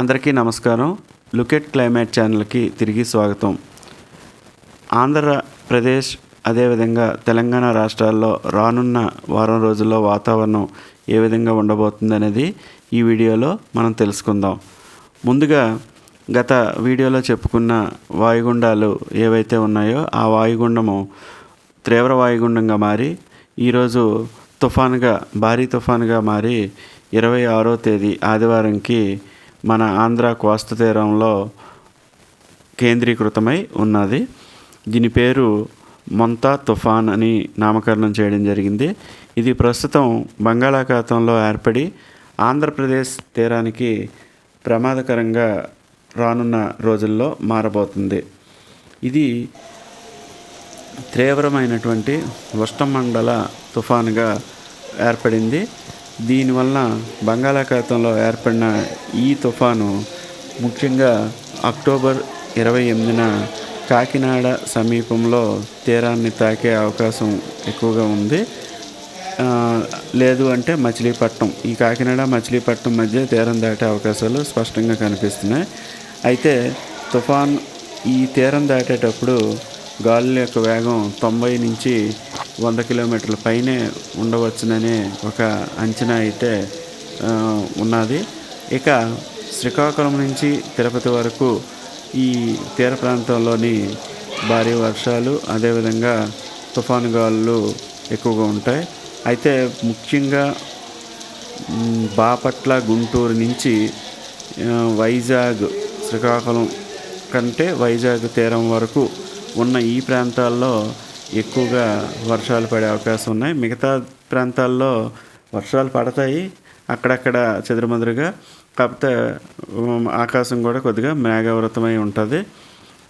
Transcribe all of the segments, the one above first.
అందరికీ నమస్కారం. Look at climate ఛానల్కి తిరిగి స్వాగతం. ఆంధ్రప్రదేశ్ అదేవిధంగా తెలంగాణ రాష్ట్రాల్లో రానున్న వారం రోజుల్లో వాతావరణం ఏ విధంగా ఉండబోతుంది అనేది ఈ వీడియోలో మనం తెలుసుకుందాం. ముందుగా గత వీడియోలో చెప్పుకున్న వాయుగుండాలు ఏవైతే ఉన్నాయో ఆ వాయుగుండము తీవ్ర వాయుగుండంగా మారి ఈరోజు తుఫానుగా భారీ తుఫానుగా మారి ఇరవై ఆరో తేదీ ఆదివారంకి మన ఆంధ్ర కోస్త తీరంలో కేంద్రీకృతమై ఉన్నది. దీని పేరు మొంతా తుఫాన్ అని నామకరణం చేయడం జరిగింది. ఇది ప్రస్తుతం బంగాళాఖాతంలో ఏర్పడి ఆంధ్రప్రదేశ్ తీరానికి ప్రమాదకరంగా రానున్న రోజుల్లో మారబోతుంది. ఇది తీవ్రమైనటువంటి ఉష్ణమండల తుఫానుగా ఏర్పడింది. దీనివల్ల బంగాళాఖాతంలో ఏర్పడిన ఈ తుఫాను ముఖ్యంగా అక్టోబర్ ఇరవై ఎనిమిదిన కాకినాడ సమీపంలో తీరాన్ని తాకే అవకాశం ఎక్కువగా ఉంది. లేదు అంటే మచిలీపట్నం. ఈ కాకినాడ మచిలీపట్నం మధ్య తీరం దాటే అవకాశాలు స్పష్టంగా కనిపిస్తున్నాయి. అయితే తుఫాన్ ఈ తీరం దాటేటప్పుడు గాలుల యొక్క వేగం తొంభై నుంచి వంద కిలోమీటర్ల పైనే ఉండవచ్చుననే ఒక అంచనా అయితే ఉన్నది. ఇక శ్రీకాకుళం నుంచి తిరుపతి వరకు ఈ తీర ప్రాంతంలోని భారీ వర్షాలు అదేవిధంగా తుఫాను గాలులు ఎక్కువగా ఉంటాయి. అయితే ముఖ్యంగా బాపట్ల గుంటూరు నుంచి వైజాగ్ శ్రీకాకుళం కంటే వైజాగ్ తీరం వరకు ఉన్న ఈ ప్రాంతాల్లో ఎక్కువగా వర్షాలు పడే అవకాశం ఉన్నాయి. మిగతా ప్రాంతాల్లో వర్షాలు పడతాయి. అక్కడక్కడ చెదురుమదురుగా. కాకపోతే ఆకాశం కూడా కొద్దిగా మేఘావృతమై ఉంటుంది.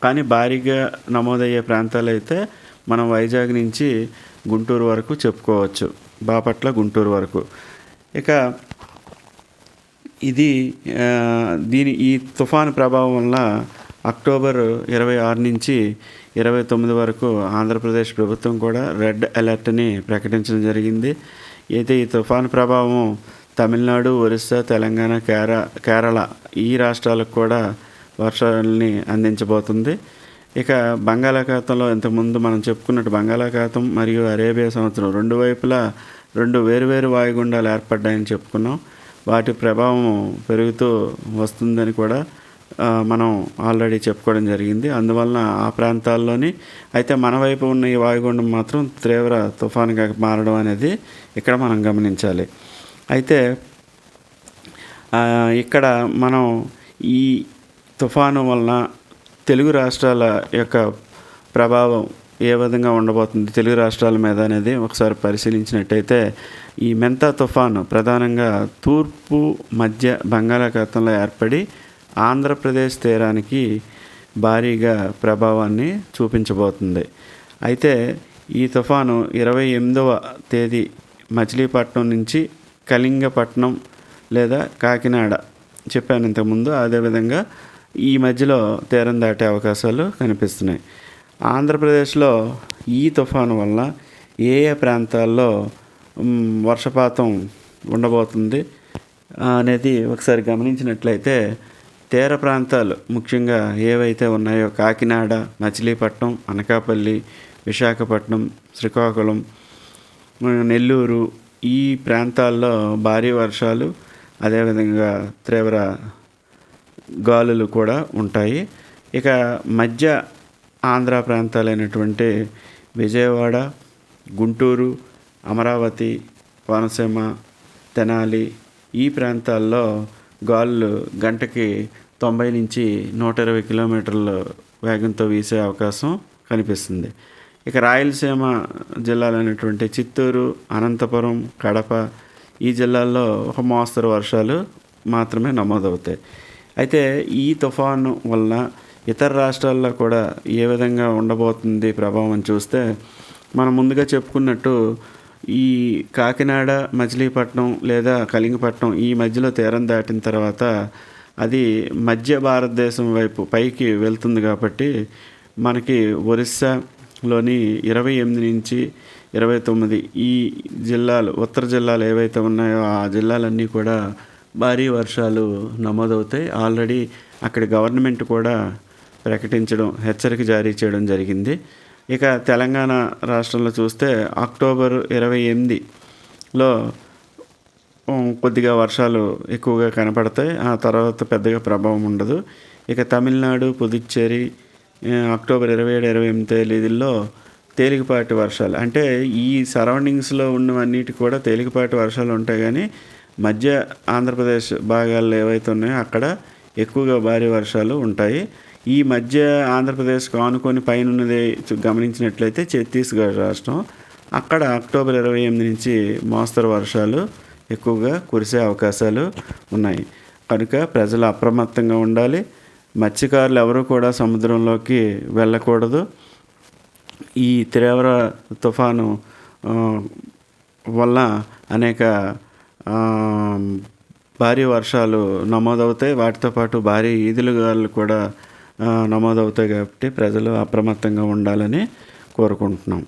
కానీ భారీగా నమోదయ్యే ప్రాంతాలు అయితే మనం వైజాగ్ నుంచి గుంటూరు వరకు చెప్పుకోవచ్చు. బాపట్ల గుంటూరు వరకు. ఇక ఇది దీని ఈ తుఫాను ప్రభావం వల్ల అక్టోబర్ ఇరవై ఆరు నుంచి ఇరవై తొమ్మిది వరకు ఆంధ్రప్రదేశ్ ప్రభుత్వం కూడా రెడ్ అలర్ట్ని ప్రకటించడం జరిగింది. అయితే ఈ తుఫాను ప్రభావం తమిళనాడు ఒరిస్సా తెలంగాణ కేర కేరళ ఈ రాష్ట్రాలకు కూడా వర్షాలని అందించబోతుంది. ఇక బంగాళాఖాతంలో ఇంతకుముందు మనం చెప్పుకున్నట్టు బంగాళాఖాతం మరియు అరేబియా సంవత్సరం రెండు వైపులా రెండు వేరువేరు వాయుగుండాలు ఏర్పడ్డాయని చెప్పుకున్నాం. వాటి ప్రభావం పెరుగుతూ వస్తుందని కూడా మనం ఆల్రెడీ చెప్పుకోవడం జరిగింది. అందువలన ఆ ప్రాంతాల్లోని అయితే మన వైపు ఉన్న ఈ వాయుగుండం మాత్రం తీవ్ర తుఫాన్గా మారడం అనేది ఇక్కడ మనం గమనించాలి. అయితే ఇక్కడ మనం ఈ తుఫాను వలన తెలుగు రాష్ట్రాల యొక్క ప్రభావం ఏ విధంగా ఉండబోతుంది తెలుగు రాష్ట్రాల మీద అనేది ఒకసారి పరిశీలించినట్టయితే ఈ మెంతా తుఫాను ప్రధానంగా తూర్పు మధ్య బంగాళాఖాతంలో ఏర్పడి ఆంధ్రప్రదేశ్ తీరానికి భారీగా ప్రభావాన్ని చూపించబోతుంది. అయితే ఈ తుఫాను ఇరవై ఎనిమిదవ తేదీ మచిలీపట్నం నుంచి కళింగపట్నం లేదా కాకినాడ చెప్పాను ఇంతకుముందు. అదేవిధంగా ఈ మధ్యలో తీరం దాటే అవకాశాలు కనిపిస్తున్నాయి. ఆంధ్రప్రదేశ్లో ఈ తుఫాను వల్ల ఏ ఏ ప్రాంతాల్లో వర్షపాతం ఉండబోతుంది అనేది ఒకసారి గమనించినట్లయితే తీర ప్రాంతాలు ముఖ్యంగా ఏవైతే ఉన్నాయో కాకినాడ మచిలీపట్నం అనకాపల్లి విశాఖపట్నం శ్రీకాకుళం నెల్లూరు ఈ ప్రాంతాల్లో భారీ వర్షాలు అదేవిధంగా తీవ్ర గాలులు కూడా ఉంటాయి. ఇక మధ్య ఆంధ్ర ప్రాంతాలైనటువంటి విజయవాడ గుంటూరు అమరావతి కోనసీమ తెనాలి ఈ ప్రాంతాల్లో గాలులు గంటకి తొంభై నుంచి నూట ఇరవై కిలోమీటర్ల వేగంతో వీసే అవకాశం కనిపిస్తుంది. ఇక రాయలసీమ జిల్లాలైనటువంటి చిత్తూరు అనంతపురం కడప ఈ జిల్లాల్లో ఒక మోస్తరు వర్షాలు మాత్రమే నమోదవుతాయి. అయితే ఈ తుఫాను వల్ల ఇతర రాష్ట్రాల్లో కూడా ఏ విధంగా ఉండబోతుంది ప్రభావం అని చూస్తే మనం ముందుగా చెప్పుకున్నట్టు ఈ కాకినాడ మచిలీపట్నం లేదా కలింగపట్నం ఈ మధ్యలో తీరం దాటిన తర్వాత అది మధ్య భారతదేశం వైపు పైకి వెళ్తుంది కాబట్టి మనకి ఒరిస్సాలోని ఇరవై ఎనిమిది నుంచి ఇరవై తొమ్మిది ఈ జిల్లాలు ఉత్తర జిల్లాలు ఏవైతే ఉన్నాయో ఆ జిల్లాలన్నీ కూడా భారీ వర్షాలు నమోదవుతాయి. ఆల్రెడీ అక్కడ గవర్నమెంట్ కూడా ప్రకటించడం హెచ్చరిక జారీ చేయడం జరిగింది. ఇక తెలంగాణ రాష్ట్రంలో చూస్తే అక్టోబర్ ఇరవై ఎనిమిదిలో కొద్దిగా వర్షాలు ఎక్కువగా కనపడతాయి. ఆ తర్వాత పెద్దగా ప్రభావం ఉండదు. ఇక తమిళనాడు పుదుచ్చేరి అక్టోబర్ ఇరవై ఏడు ఇరవై ఎనిమిది తేదీల్లో తేలికపాటి వర్షాలు. అంటే ఈ సరౌండింగ్స్లో ఉన్నవన్నిటి కూడా తేలికపాటి వర్షాలు ఉంటాయి కానీ మధ్య ఆంధ్రప్రదేశ్ భాగాల్లో ఏవైతే ఉన్నాయో అక్కడ ఎక్కువగా భారీ వర్షాలు ఉంటాయి. ఈ మధ్య ఆంధ్రప్రదేశ్కు ఆనుకొని పైన ఉన్నది గమనించినట్లయితే ఛత్తీస్గఢ్ రాష్ట్రం. అక్కడ అక్టోబర్ ఇరవై ఎనిమిది నుంచి మోస్తరు వర్షాలు ఎక్కువగా కురిసే అవకాశాలు ఉన్నాయి. కనుక ప్రజలు అప్రమత్తంగా ఉండాలి. మత్స్యకారులు ఎవరు కూడా సముద్రంలోకి వెళ్ళకూడదు. ఈ తీవ్ర తుఫాను వల్ల అనేక భారీ వర్షాలు నమోదవుతాయి. వాటితో పాటు భారీ ఈదులుగాలు కూడా నమోదవుతాయి కాబట్టి ప్రజలు అప్రమత్తంగా ఉండాలని కోరుకుంటున్నాం.